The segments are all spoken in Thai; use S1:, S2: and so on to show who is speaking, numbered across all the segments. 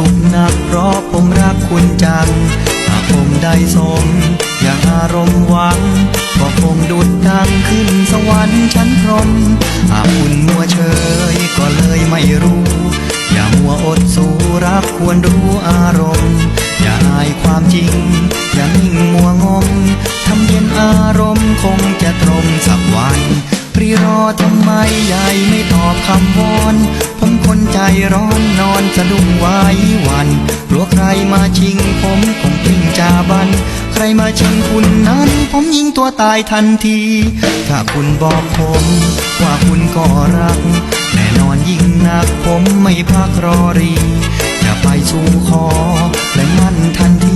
S1: สุขนักเพราะผมรักคุณจังหากผมได้สม อย่างอารมณ์หวัง ก็คงดุดดังขึ้นสวรรค์ชั้นพรมหากคุณมัวเฉยก็เลยไม่รู้ อย่ามัวอดสูรักควรรู้อารมณ์ อย่าอายความจริง ทำไมใหญ่ไม่ตอบคำวอนผมคนใจร้อนนอนสะดุ้งไว้วันกลัวใครมาชิงผมคงกลิ้งจาบัน ใครมาชิงคุณนั้น ผมยิงตัวตายทันที ถ้าคุณบอกผม ว่าคุณก็รัก แน่นอนยิ่งนักผมไม่พักรอรี จะไปสู่ขอและมั่นทันที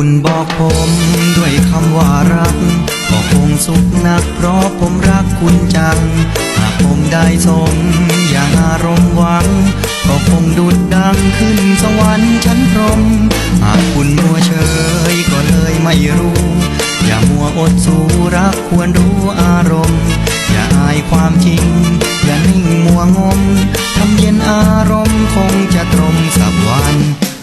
S1: คุณบอกผมด้วยคำว่ารัก ก็คงสุขนักเพราะผมรักคุณจัง หากผมได้สมอย่างอารมณ์หวัง ก็คงดุดดังขึ้นสวรรค์ชั้นพรม หากคุณมัวเฉยก็เลยไม่รู้ อย่ามัวอดสู้รักควรรู้อารมณ์ อย่าอายความจริง อย่านิ่งมัวงม ทำเย็นอารมณ์คงจะตรงสักวัน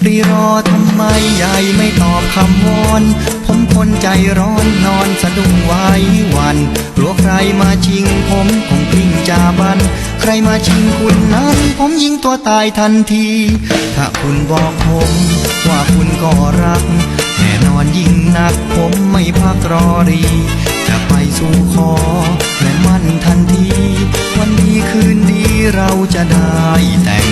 S1: รีรอทำไมใหญ่ไม่ตอบคำวอนผมคนใจร้อนนอนสะดุ้งไว้วันกลัวใครมาชิงผมคงพิ้งจาบัน ใครมาชิงคุณนั้น ผมยิงตัวตายทันที ถ้าคุณบอกผมว่าคุณก็รักแน่นอนยิ่งนักผมไม่พักรอรี จะไปสู่คอและมั่นทันที วันดีคืนดีเราจะได้แต่